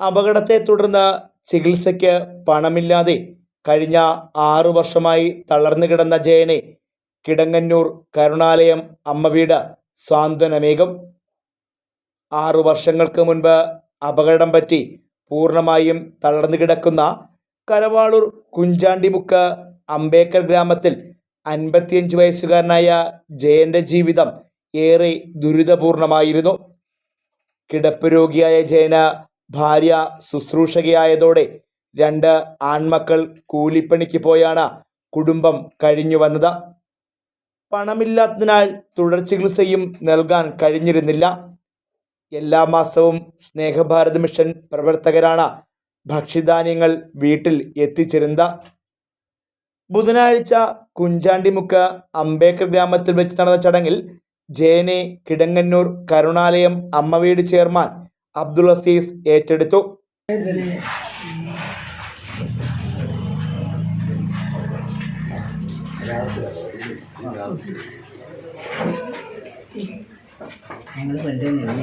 അപകടത്തെ തുടർന്ന് ചികിത്സയ്ക്ക് പണമില്ലാതെ കഴിഞ്ഞ ആറു വർഷമായി തളർന്നു കിടന്ന ജയനെ കിടങ്ങന്നൂർ കരുണാലയം അമ്മവീട് സാന്ത്വനമേകും. ആറു വർഷങ്ങൾക്ക് മുൻപ് അപകടം പറ്റി പൂർണമായും തളർന്നു കിടക്കുന്ന കരവാളൂർ കുഞ്ചാണ്ടിമുക്ക് അംബേക്കർ ഗ്രാമത്തിൽ അൻപത്തിയഞ്ച് വയസ്സുകാരനായ ജയന്റെ ജീവിതം ഏറെ ദുരിതപൂർണമായിരുന്നു. കിടപ്പ് രോഗിയായ ജയന് ഭാര്യ ശുശ്രൂഷകയായതോടെ രണ്ട് ആൺമക്കൾ കൂലിപ്പണിക്ക് പോയാണ് കുടുംബം കഴിഞ്ഞു വന്നത്. പണമില്ലാത്തതിനാൽ തുടർ ചികിത്സയും നൽകാൻ കഴിഞ്ഞിരുന്നില്ല. എല്ലാ മാസവും സ്നേഹഭാരത് മിഷൻ പ്രവർത്തകരാണ് ഭക്ഷ്യധാന്യങ്ങൾ വീട്ടിൽ എത്തിച്ചിരുന്നത്. ബുധനാഴ്ച കുഞ്ചാണ്ടിമുക്ക് അംബേക്കർ ഗ്രാമത്തിൽ വെച്ച് നടന്ന ചടങ്ങിൽ ജയനെ കിടങ്ങന്നൂർ കരുണാലയം അമ്മവീട് ചെയർമാൻ അബ്ദുൾ അസീസ് ഏറ്റെടുത്തു. ഞങ്ങൾ വെറുതെ നിന്ന്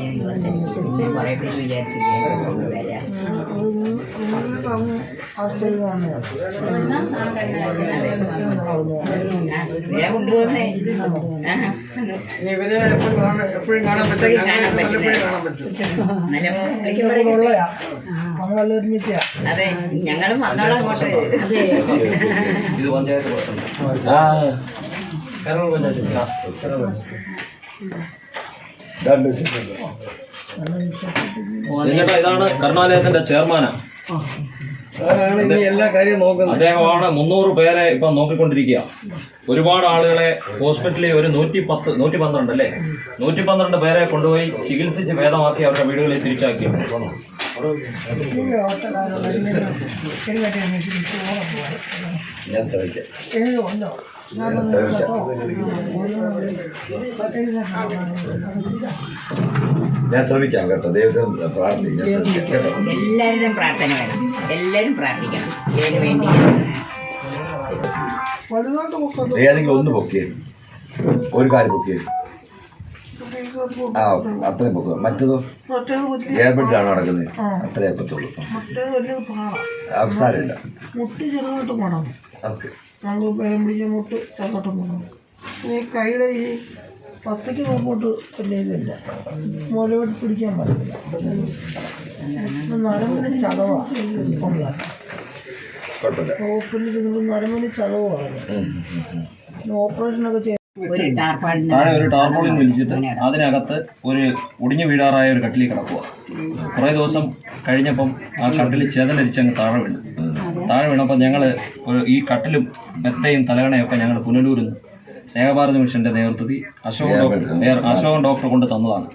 പിന്നെ കുറേ പേര് വിചാരിച്ചില്ല വരാം ഇവരെ കൊണ്ടുവന്നേ ആ, ഇവരെ എപ്പോഴും കാണാൻ പറ്റും അതെ ഞങ്ങളും വന്നോളാം അങ്ങോട്ട് ഇത് പഞ്ചായത്ത് ഇതാണ് കർണാലയത്തിന്റെ ചെയർമാനാ. അതാണ് ഇനി എല്ലാ കാര്യവും നോക്കുന്നത് അദ്ദേഹമാണ് മുന്നൂറ് പേരെ ഇപ്പൊ നോക്കിക്കൊണ്ടിരിക്കുക. ഒരുപാട് ആളുകളെ ഹോസ്പിറ്റലിൽ ഒരു നൂറ്റി പത്ത് നൂറ്റി പന്ത്രണ്ട് അല്ലേ? നൂറ്റി പന്ത്രണ്ട് പേരെ കൊണ്ടുപോയി ചികിത്സിച്ച് ഭേദമാക്കി അവരുടെ വീടുകളിൽ തിരിച്ചാക്കി. ഞാൻ ശ്രമിക്കാം. ഞാൻ ശ്രമിക്കാം കേട്ടോ. ദൈവത്തിന് പ്രാർത്ഥിക്കാം. കേട്ടോ. എല്ലാവരുടെയും പ്രാർത്ഥന വേണം. എല്ലാവരും പ്രാർത്ഥിക്കണം. ഇതിന് വേണ്ടി ഏതെങ്കിലും ഒന്ന് പൊക്കിയേ ഒരു കാര്യം പൊക്കിയേ ആ ഓക്കെ അത്രയും പൊക്കുക മറ്റതോ? എയർബെഡിലാണ് നടക്കുന്നത് അത്രേ ചെറുതായിട്ട് പോണം ഓക്കെ നമ്മൾ ബലം പിടിച്ച മുട്ട് ചെറുതായിട്ട് പോണം ഈ കൈയുടെ ഈ പത്തയ്ക്ക് മുമ്പോട്ട് വലിയ ഇതില്ല മുലവെട്ട് പിടിക്കാൻ പറ്റില്ല നരമ്പിന് ചതവാണ് കുഴപ്പമില്ല. ഹോസ്പിറ്റലിൽ നരമ്പിന് ചതവാണ് ഓപ്പറേഷനൊക്കെ ചെയ്ത് താഴെ ഒരു ടാർപോളിൻ വിളിച്ചിട്ട് അതിനകത്ത് ഒരു ഒടിഞ്ഞു വീഴാറായ ഒരു കട്ടിലിൽ കിടക്കുക കുറേ ദിവസം കഴിഞ്ഞപ്പം ആ കട്ടിൽ ചെതലരിച്ചങ്ങ് താഴെ വീണു. താഴെ വീണപ്പോൾ ഞങ്ങൾ ഈ കട്ടിലും മെത്തയും തലകണയൊക്കെ ഞങ്ങൾ പുനലൂരിൽ നിന്ന് സ്നേഹഭാരത മിഷന്റെ നേതൃത്വത്തിൽ അശോകൻ ഡോക്ടർ അശോകൻ ഡോക്ടർ കൊണ്ട് തന്നതാണ്.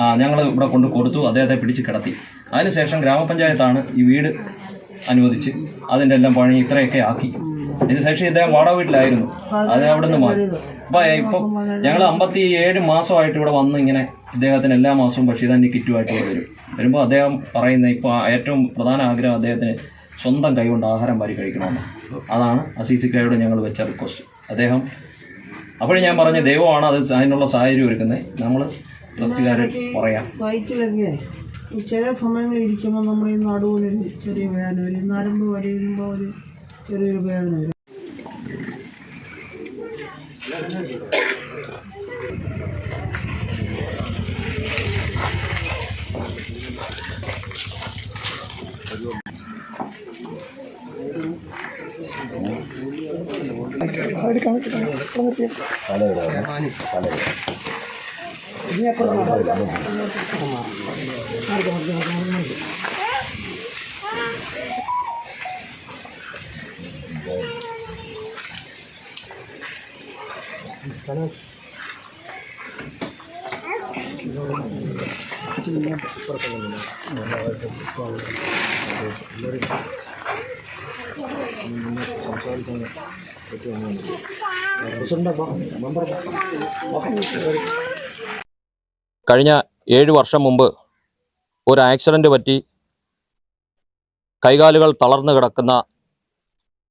ആ ഞങ്ങൾ ഇവിടെ കൊണ്ട് കൊടുത്തു അദ്ദേഹത്തെ പിടിച്ച് കിടത്തി. അതിനുശേഷം ഗ്രാമപഞ്ചായത്താണ് ഈ വീട് അനുവദിച്ച് അതിന്റെ എല്ലാം പണി ഇത്രയൊക്കെ ആക്കി. അതിനുശേഷം ഇദ്ദേഹം വാടക വീട്ടിലായിരുന്നു. അത് അവിടെ നിന്ന് മാറി. അപ്പൊ ഇപ്പം ഞങ്ങൾ അമ്പത്തി ഏഴ് മാസമായിട്ട് ഇവിടെ വന്ന് ഇങ്ങനെ ഇദ്ദേഹത്തിന് എല്ലാ മാസവും ഭക്ഷ്യധാന്യ കിറ്റുമായിട്ട് ഇവിടെ വരും. വരുമ്പോൾ അദ്ദേഹം പറയുന്ന ഇപ്പോൾ ഏറ്റവും പ്രധാന ആഗ്രഹം അദ്ദേഹത്തിന് സ്വന്തം കൈകൊണ്ട് ആഹാരം വാരി കഴിക്കണമെന്ന്. അതാണ് അസീസിക്കായോട് ഞങ്ങൾ വെച്ച റിക്വസ്റ്റ് അദ്ദേഹം അപ്പോഴും ഞാൻ പറഞ്ഞ ദൈവമാണ് അത് അതിനുള്ള സാഹചര്യം ഒരുക്കുന്നത് നമ്മൾ ട്രസ്റ്റുകാർ പറയാം. വയറ്റിലൊക്കെ ചില സമയങ്ങളിൽ ഇരിക്കുമ്പോൾ നമ്മൾ ഈ നടുവിനൊരു ചെറിയ വേദന വരും. നരമ്പ് വരയുമ്പോൾ ഒരു ചെറിയൊരു വേദന വരും. ചിന്ന പുറത്തുള്ള എല്ലാവരും സംസാരിക്കാൻ പറ്റുമെന്നാണ് കഴിഞ്ഞ ഏഴ് വർഷം മുമ്പ് ഒരു ആക്സിഡന്റ് പറ്റി കൈകാലുകൾ തളർന്നു കിടക്കുന്ന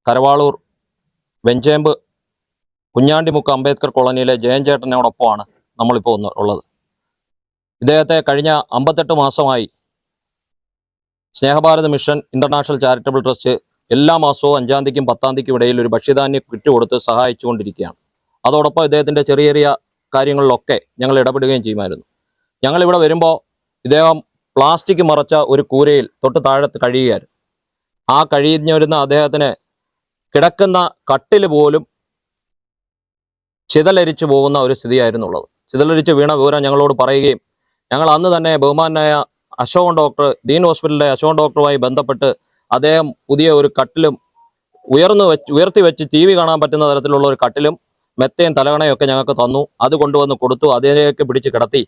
കരവാളൂർ വെഞ്ചേമ്പ് കുഞ്ഞാണ്ടിമുക്ക് അംബേദ്കർ കോളനിയിലെ ജയൻ ചേട്ടനോടൊപ്പമാണ് നമ്മളിപ്പോൾ ഒന്ന് ഉള്ളത്. ഇദ്ദേഹത്തെ കഴിഞ്ഞ അമ്പത്തെട്ട് മാസമായി Snehabharat mission international charitable trust എല്ലാ മാസവും അഞ്ചാം തീയതിക്കും പത്താം തീയതിക്കും ഇടയിൽ ഒരു ഭക്ഷ്യധാന്യ കിറ്റ് കൊടുത്ത് സഹായിച്ചുകൊണ്ടിരിക്കുകയാണ്. അതോടൊപ്പം ഇദ്ദേഹത്തിന്റെ ചെറിയ ചെറിയ കാര്യങ്ങളിലൊക്കെ ഞങ്ങൾ ഇടപെടുകയും ചെയ്യുമായിരുന്നു. ഞങ്ങളിവിടെ വരുമ്പോൾ ഇദ്ദേഹം പ്ലാസ്റ്റിക് മറച്ച ഒരു കൂരയിൽ തൊട്ട് താഴത്ത് കഴിയുകയായിരുന്നു. ആ കഴിഞ്ഞു വരുന്ന അദ്ദേഹത്തിന് കിടക്കുന്ന കട്ടിൽ പോലും ചിതലരിച്ചു പോകുന്ന ഒരു സ്ഥിതിയായിരുന്നുള്ളത് ചിതലരിച്ച് വീണ വിവരം ഞങ്ങളോട് പറയുകയും ഞങ്ങൾ അന്ന് തന്നെ ബഹുമാനായ അശോകൻ ഡോക്ടർ ദീൻ ഹോസ്പിറ്റലിലെ അശോകൻ ഡോക്ടറുമായി ബന്ധപ്പെട്ട് അദ്ദേഹം പുതിയ ഒരു കട്ടിലും ഉയർന്നു വെച്ച് ഉയർത്തി വെച്ച് ടി വി കാണാൻ പറ്റുന്ന തരത്തിലുള്ള ഒരു കട്ടിലും മെത്തയും തലകണയും ഒക്കെ ഞങ്ങൾക്ക് തന്നു. അത് കൊണ്ടുവന്ന് കൊടുത്തു. അതിലേക്ക് പിടിച്ച് കിടത്തി.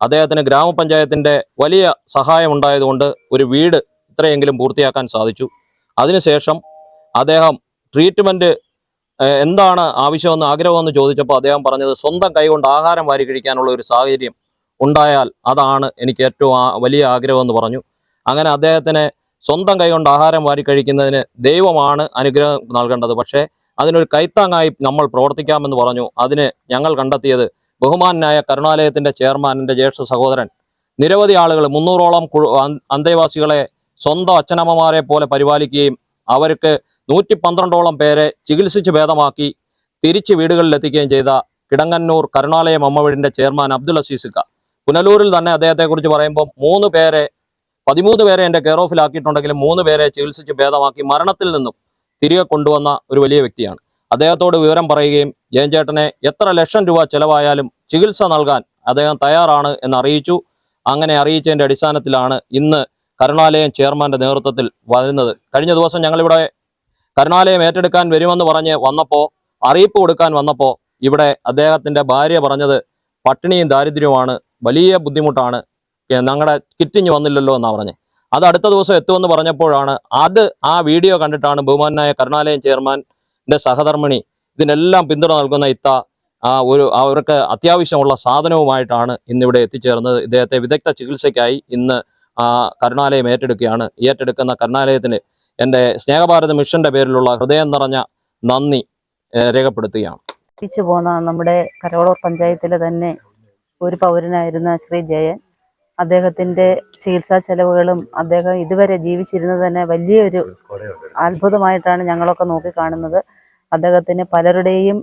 അദ്ദേഹത്തിന് ഗ്രാമപഞ്ചായത്തിന്റെ വലിയ സഹായം ഉണ്ടായതുകൊണ്ട് ഒരു വീട് ഇത്രയെങ്കിലും പൂർത്തിയാക്കാൻ സാധിച്ചു. അതിനുശേഷം അദ്ദേഹം ട്രീറ്റ്മെന്റ് എന്താണ് ആവശ്യമെന്ന് ആഗ്രഹമെന്ന് ചോദിച്ചപ്പോൾ അദ്ദേഹം പറഞ്ഞത് സ്വന്തം കൈകൊണ്ട് ആഹാരം വാരി കഴിക്കാനുള്ള ഒരു സാഹചര്യം ഉണ്ടായാൽ അതാണ് എനിക്ക് ഏറ്റവും വലിയ ആഗ്രഹമെന്ന് പറഞ്ഞു. അങ്ങനെ അദ്ദേഹത്തിന് സ്വന്തം കൈകൊണ്ട് ആഹാരം വാരി കഴിക്കുന്നതിന് ദൈവമാണ് അനുഗ്രഹം നൽകേണ്ടത്. പക്ഷേ അതിനൊരു കൈത്താങ്ങായി നമ്മൾ പ്രവർത്തിക്കാമെന്ന് പറഞ്ഞു. അതിന് ഞങ്ങൾ കണ്ടെത്തിയത് ബഹുമാനായ കരുണാലയത്തിന്റെ ചെയർമാൻ എന്റെ ജ്യേഷ്ഠ സഹോദരൻ. നിരവധി ആളുകൾ മുന്നൂറോളം അന്തേവാസികളെ സ്വന്തം അച്ഛനമ്മമാരെ പോലെ പരിപാലിക്കുകയും അവർക്ക് നൂറ്റി പന്ത്രണ്ടോളം പേരെ ചികിത്സിച്ച് ഭേദമാക്കി തിരിച്ച് വീടുകളിലെത്തിക്കുകയും ചെയ്ത കിടങ്ങന്നൂർ കരുണാലയം അമ്മവീടിന്റെ ചെയർമാൻ അബ്ദുൽ അസീസിക്ക പുനലൂരിൽ തന്നെ അദ്ദേഹത്തെക്കുറിച്ച് പറയുമ്പോൾ മൂന്ന് പേരെ പതിമൂന്ന് പേരെ എന്റെ കെയർ ഓഫിലാക്കിയിട്ടുണ്ടെങ്കിലും മൂന്ന് പേരെ ചികിത്സിച്ച് ഭേദമാക്കി മരണത്തിൽ നിന്നും തിരികെ കൊണ്ടുവന്ന ഒരു വലിയ വ്യക്തിയാണ്. അദ്ദേഹത്തോട് വിവരം പറയുകയും ജയൻചേട്ടനെ എത്ര ലക്ഷം രൂപ ചെലവായാലും ചികിത്സ നൽകാൻ അദ്ദേഹം തയ്യാറാണ് എന്ന് അറിയിച്ചു. അങ്ങനെ അറിയിച്ചതിന്റെ അടിസ്ഥാനത്തിലാണ് ഇന്ന് കരുണാലയം ചെയർമാന്റെ നേതൃത്വത്തിൽ വരുന്നത്. കഴിഞ്ഞ ദിവസം ഞങ്ങളിവിടെ കരുണാലയം ഏറ്റെടുക്കാൻ വരുമെന്ന് പറഞ്ഞ് വന്നപ്പോൾ അറിയിപ്പ് കൊടുക്കാൻ വന്നപ്പോൾ ഇവിടെ അദ്ദേഹത്തിന്റെ ഭാര്യ പറഞ്ഞത് പട്ടിണിയും ദാരിദ്ര്യവുമാണ് വലിയ ബുദ്ധിമുട്ടാണ് ഞങ്ങളുടെ കിറ്റിഞ്ഞ് വന്നില്ലല്ലോ എന്നാണ് പറഞ്ഞത് അത് അടുത്ത ദിവസം എത്തുമെന്ന് പറഞ്ഞപ്പോഴാണ് അത് ആ വീഡിയോ കണ്ടിട്ടാണ് ബഹുമാനായ കരുണാലയം ചെയർമാന്റെ സഹധർമ്മിണി ഇതിനെല്ലാം പിന്തുണ നൽകുന്ന ഇത്ത ആ ഒരു അവർക്ക് അത്യാവശ്യമുള്ള സാധനവുമായിട്ടാണ് ഇന്നിവിടെ എത്തിച്ചേർന്നത്. ഇദ്ദേഹത്തെ വിദഗ്ധ ചികിത്സയ്ക്കായി ഇന്ന് ആ കരുണാലയം ഏറ്റെടുക്കുകയാണ്. ഏറ്റെടുക്കുന്ന കരുണാലയത്തിന് എന്റെ സ്നേഹഭാരത മിഷന്റെ പേരിലുള്ള ഹൃദയം നിറഞ്ഞ നന്ദി രേഖപ്പെടുത്തുകയാണ്. എത്തിച്ചു പോന്ന നമ്മുടെ കരോളൂർ പഞ്ചായത്തിലെ തന്നെ ഒരു പൗരനായിരുന്ന ശ്രീ ജയൻ അദ്ദേഹത്തിന്റെ ചികിത്സാ ചെലവുകളും അദ്ദേഹം ഇതുവരെ ജീവിച്ചിരുന്നത് തന്നെ വലിയൊരു അത്ഭുതമായിട്ടാണ് ഞങ്ങളൊക്കെ നോക്കിക്കാണുന്നത്. അദ്ദേഹത്തിന് പലരുടെയും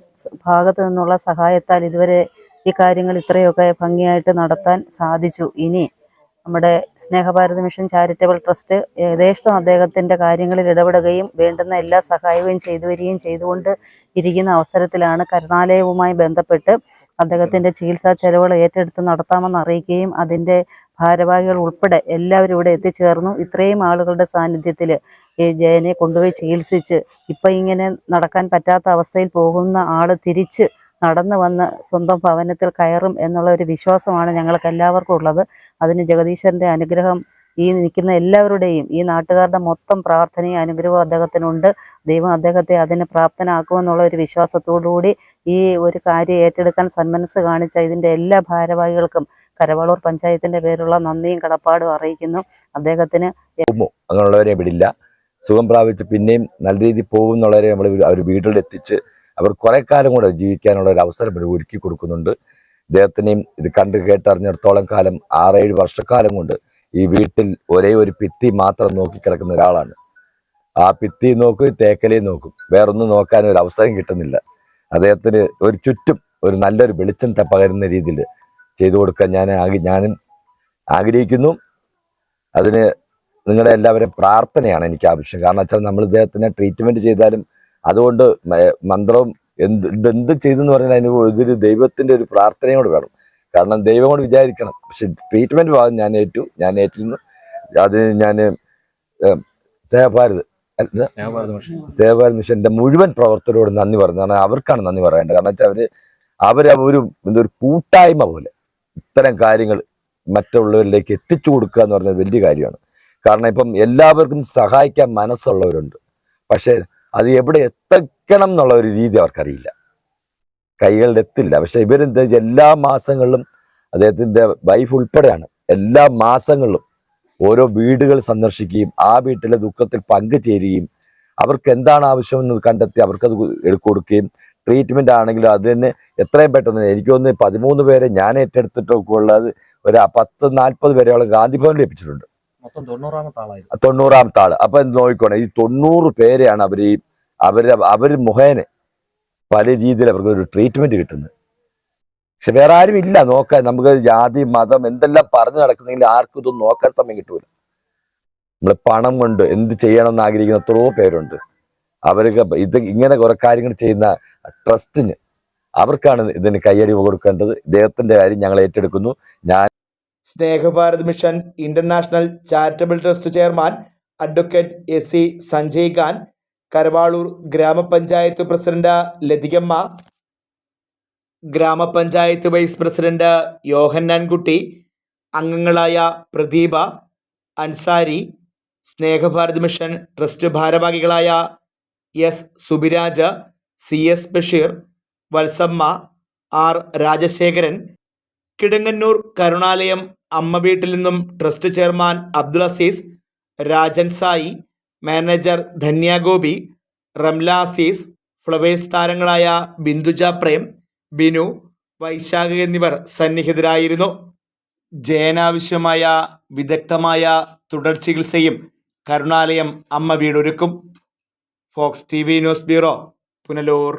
ഭാഗത്തു നിന്നുള്ള സഹായത്താൽ ഇതുവരെ ഈ കാര്യങ്ങൾ ഇത്രയൊക്കെ ഭംഗിയായിട്ട് നടത്താൻ സാധിച്ചു. ഇനി നമ്മുടെ സ്നേഹഭാരത് മിഷൻ ചാരിറ്റബിൾ ട്രസ്റ്റ് യഥേഷ്ടം അദ്ദേഹത്തിന്റെ കാര്യങ്ങളിൽ ഇടപെടുകയും വേണ്ടുന്ന എല്ലാ സഹായവും ചെയ്തു വരികയും ചെയ്തുകൊണ്ട് ഇരിക്കുന്ന അവസരത്തിലാണ് കരുണാലയവുമായി ബന്ധപ്പെട്ട് അദ്ദേഹത്തിന്റെ ചികിത്സാ ചെലവുകൾ ഏറ്റെടുത്ത് നടത്താമെന്ന് അറിയിക്കുകയും അതിന്റെ ഭാരവാഹികൾ ഉൾപ്പെടെ എല്ലാവരും ഇവിടെ എത്തിച്ചേർന്നു. ഇത്രയും ആളുകളുടെ സാന്നിധ്യത്തിൽ ഈ ജയനെ കൊണ്ടുപോയി ചികിത്സിച്ച് ഇപ്പം ഇങ്ങനെ നടക്കാൻ പറ്റാത്ത അവസ്ഥയിൽ പോകുന്ന ആൾ തിരിച്ച് നടന്നു വന്ന് സ്വന്തം ഭവനത്തിൽ കയറും എന്നുള്ള ഒരു വിശ്വാസമാണ് ഞങ്ങൾക്ക് എല്ലാവർക്കും ഉള്ളത്. അതിന് ജഗദീശ്വരന്റെ അനുഗ്രഹം ഈ നിൽക്കുന്ന എല്ലാവരുടെയും ഈ നാട്ടുകാരുടെ മൊത്തം പ്രാർത്ഥനയും അനുഗ്രഹവും അദ്ദേഹത്തിനുണ്ട്. ദൈവം അദ്ദേഹത്തെ അതിന് പ്രാപ്തനാക്കുമെന്നുള്ള ഒരു വിശ്വാസത്തോടുകൂടി ഈ ഒരു കാര്യം ഏറ്റെടുക്കാൻ സന്മനസ് കാണിച്ച ഇതിന്റെ എല്ലാ ഭാരവാഹികൾക്കും കരവളൂർ പഞ്ചായത്തിന്റെ പേരുള്ള നന്ദിയും കടപ്പാടും അറിയിക്കുന്നു. അദ്ദേഹത്തിന് അങ്ങനെയുള്ളവരെ വിടില്ല. സുഖം പ്രാപിച്ച് പിന്നെയും നല്ല രീതിയിൽ പോകും എന്നുള്ളവരെ നമ്മൾ അവർ വീട്ടിലെത്തിച്ച് അവർ കുറെ കാലം കൂടെ ജീവിക്കാനുള്ള ഒരു അവസരം ഇവിടെ ഒരുക്കി കൊടുക്കുന്നുണ്ട്. ഇദ്ദേഹത്തിനെയും ഇത് കണ്ട് കേട്ടറിഞ്ഞിടത്തോളം കാലം ആറേഴ് വർഷക്കാലം കൊണ്ട് ഈ വീട്ടിൽ ഒരേ ഒരു ഭിത്തി മാത്രം നോക്കി കിടക്കുന്ന ഒരാളാണ്. ആ ഭിത്തി നോക്കും തേക്കലയും നോക്കും. വേറൊന്നും നോക്കാൻ ഒരു അവസരം കിട്ടുന്നില്ല. അദ്ദേഹത്തിന് ഒരു ചുറ്റും ഒരു നല്ലൊരു വെളിച്ചം പകരുന്ന രീതിയിൽ ചെയ്തു കൊടുക്കാൻ ഞാൻ ഞാനും ആഗ്രഹിക്കുന്നു. അതിന് നിങ്ങളുടെ എല്ലാവരും പ്രാർത്ഥനയാണ് എനിക്ക് ആവശ്യം. കാരണം വെച്ചാൽ നമ്മൾ ഇദ്ദേഹത്തിന് ട്രീറ്റ്മെന്റ് ചെയ്താലും അതുകൊണ്ട് മന്ത്രം മന്ത്രവും എന്ത് എന്ത് ചെയ്തെന്ന് പറഞ്ഞാൽ അതിന് ഇതൊരു ദൈവത്തിന്റെ ഒരു പ്രാർത്ഥനയും കൂടെ വേണം. കാരണം ദൈവം കൂടെ വിചാരിക്കണം. പക്ഷെ ട്രീറ്റ്മെന്റ് ഭാഗം ഞാൻ ഏറ്റു ഞാൻ ഏറ്റിരുന്നു അത് ഞാൻ സേവഭാരത് സേവഭാരത് മിഷന്റെ മുഴുവൻ പ്രവർത്തകരോട് നന്ദി പറഞ്ഞു. കാരണം അവർക്കാണ് നന്ദി പറയേണ്ടത്. കാരണം വെച്ചാൽ അവർ അവർ ഒരു എന്തൊരു കൂട്ടായ്മ പോലെ ഇത്തരം കാര്യങ്ങൾ മറ്റുള്ളവരിലേക്ക് എത്തിച്ചു കൊടുക്കുക എന്ന് പറഞ്ഞാൽ വലിയ കാര്യമാണ്. കാരണം ഇപ്പം എല്ലാവർക്കും സഹായിക്കാൻ മനസ്സുള്ളവരുണ്ട്. പക്ഷെ അത് എവിടെ എത്തിക്കണം എന്നുള്ള ഒരു രീതി അവർക്കറിയില്ല. കൈകളുടെ എത്തില്ല പക്ഷെ ഇവരെന്താ എല്ലാ മാസങ്ങളിലും അദ്ദേഹത്തിന്റെ വൈഫ് ഉൾപ്പെടെയാണ്. എല്ലാ മാസങ്ങളിലും ഓരോ വീടുകൾ സന്ദർശിക്കുകയും ആ വീട്ടിലെ ദുഃഖത്തിൽ പങ്കുചേരുകയും അവർക്ക് എന്താണ് ആവശ്യമെന്ന് കണ്ടെത്തി അവർക്കത് കൊടുക്കുകയും ട്രീറ്റ്മെന്റ് ആണെങ്കിലും അത് തന്നെ എത്രയും പെട്ടെന്ന് എനിക്ക് തോന്നുന്നു പതിമൂന്ന് പേരെ ഞാൻ ഏറ്റെടുത്തിട്ടൊക്കെ ഉള്ളത് ഒരു പത്ത് നാൽപ്പത് പേരെയോളം ഗാന്ധി ഭവനിൽ ലഭിച്ചിട്ടുണ്ട് മൊത്തം തൊണ്ണൂറാമത്തെ ആൾ. അപ്പൊ നോക്കിക്കോണേ ഈ തൊണ്ണൂറ് പേരെയാണ് അവർ ഈ അവർ അവർ മുഖേന പല രീതിയിൽ അവർക്ക് ഒരു ട്രീറ്റ്മെന്റ് കിട്ടുന്നത് പക്ഷെ വേറെ ആരും ഇല്ല. നോക്കാൻ നമുക്ക് ജാതി മതം എന്തെല്ലാം പറഞ്ഞു നടക്കുന്നെങ്കിൽ ആർക്കും ഇതൊന്നും നോക്കാൻ സമയം കിട്ടൂല. നമ്മൾ പണം കൊണ്ട് എന്ത് ചെയ്യണം എന്ന് ആഗ്രഹിക്കുന്ന എത്രയോ പേരുണ്ട്. അവർക്ക് ഇത് ഇങ്ങനെ കുറെ കാര്യങ്ങൾ ചെയ്യുന്ന ട്രസ്റ്റിന് അവർക്കാണ് ഇതിന് കയ്യടി കൊടുക്കേണ്ടത്. ഇദ്ദേഹത്തിന്റെ കാര്യം ഞങ്ങൾ ഏറ്റെടുക്കുന്നു. ഞാൻ Snehabharat mission international charitable trust chairman advocate S C Sanjay Khan Karavaloor grama panchayat president Lathikamma grama panchayat vice president Yohannankutty അംഗങ്ങളായ പ്രദീപ അൻസാരി സ്നേഹഭാരത് മിഷൻ ട്രസ്റ്റ് ഭാരവാഹികളായ S Subiraj C S Basheer Valsamma R Rajasekharan Kidangannoor Karunalayam അമ്മ വീട്ടിൽ നിന്നും trust chairman Abdul Azeez Rajan Sai manager Dhanya Gopi Ramla Azeez Flowers താരങ്ങളായ ബിന്ദുജ പ്രേം ബിനു വൈശാഖ എന്നിവർ സന്നിഹിതരായിരുന്നു. ജയനാവശ്യമായ വിദഗ്ധമായ തുടർ ചികിത്സയും കരുണാലയം അമ്മ വീടൊരുക്കും. Fox T V news bureau Punalur.